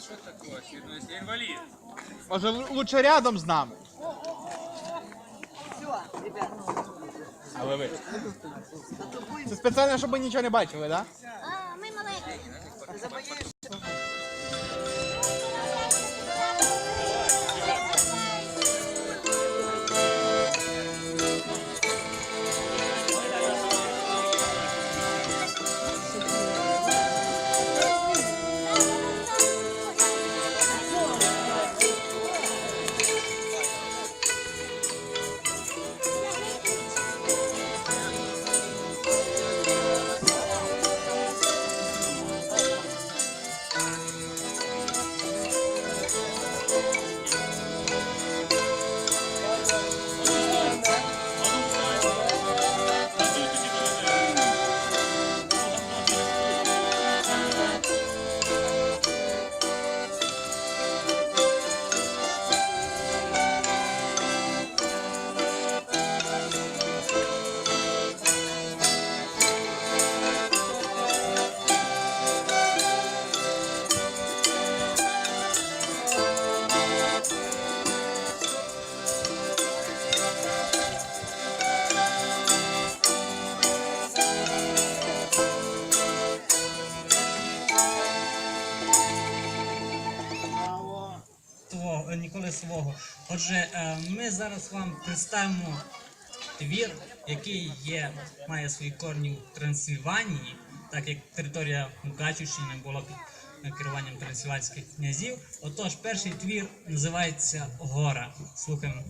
Что такое? Если инвалид. Може, лучше рядом з нами. Але ви. Це спеціально, щоб ви нічого не бачили, так? Да? А, ми маленькі. Твого, е, ніколи свого. Отже, е, ми зараз вам представимо твір, який є, має свої корні в Трансильванії, так як територія Мукачівщини була під керуванням трансильванських князів. Отож, перший твір називається Гора. Слухаємо.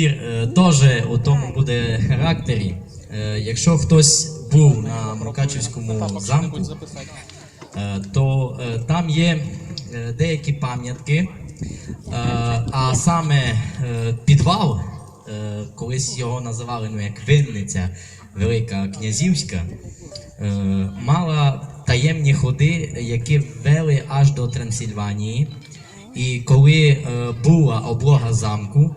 Твір е, теж у тому буде характері. Е, Якщо хтось був на Мукачівському замку, е, то там є деякі пам'ятки, а саме підвал, колись його називали ну, як Винниця Велика Князівська, мала таємні ходи, які вели аж до Трансильванії. І коли була облога замку,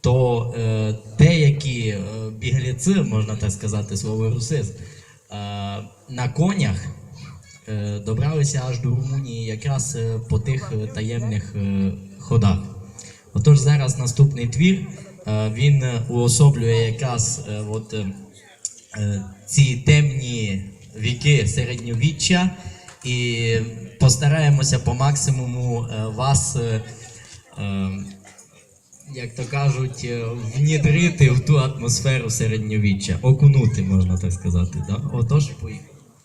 то е, деякі е, бігліці, можна так сказати, слово русиз, е, на конях е, добралися аж до Румунії якраз е, по тих е, таємних е, ходах. Отож, зараз наступний твір е, він уособлює якраз е, от, е, е, ці темні віки середньовіччя і постараємося по максимуму вас. е, як то кажуть, е, внідрити в ту атмосферу середньовіччя, окунути, можна так сказати. Да? Отож, поїхали.